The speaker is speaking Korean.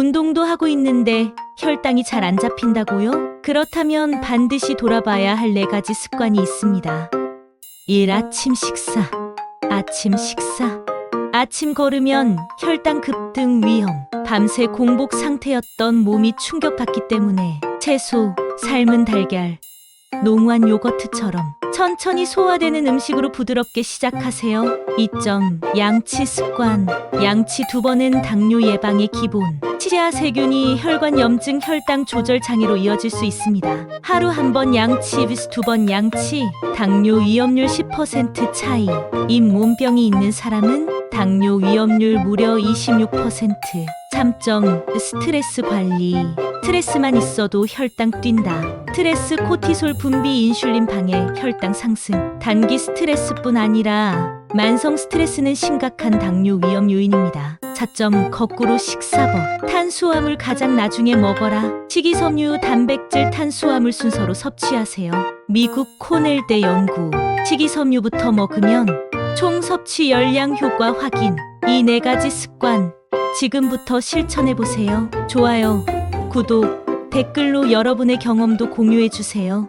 운동도 하고 있는데 혈당이 잘 안 잡힌다고요? 그렇다면 반드시 돌아봐야 할 네 가지 습관이 있습니다. 1. 아침 식사. 아침 식사. 아침 걸으면 혈당 급등 위험. 밤새 공복 상태였던 몸이 충격받기 때문에 채소, 삶은 달걀, 농후한 요거트처럼 천천히 소화되는 음식으로 부드럽게 시작하세요. 2점 양치 습관. 양치 두 번은 당뇨 예방의 기본. 치아 세균이 혈관 염증 혈당 조절 장애로 이어질 수 있습니다. 하루 한 번 양치 vs 두 번 양치. 당뇨 위험률 10% 차이. 잇몸병이 있는 사람은 당뇨 위험률 무려 26%. 3점 스트레스 관리. 스트레스만 있어도 혈당 뛴다. 스트레스 코티솔 분비 인슐린 방해 혈당 상승. 단기 스트레스뿐 아니라 만성 스트레스는 심각한 당뇨 위험 요인입니다. 4점 거꾸로 식사법. 탄수화물 가장 나중에 먹어라. 식이섬유, 단백질, 탄수화물 순서로 섭취하세요. 미국 코넬 대 연구. 식이섬유부터 먹으면 총 섭취 열량 효과 확인. 이 네 가지 습관 지금부터 실천해 보세요. 좋아요, 구독, 댓글로 여러분의 경험도 공유해 주세요.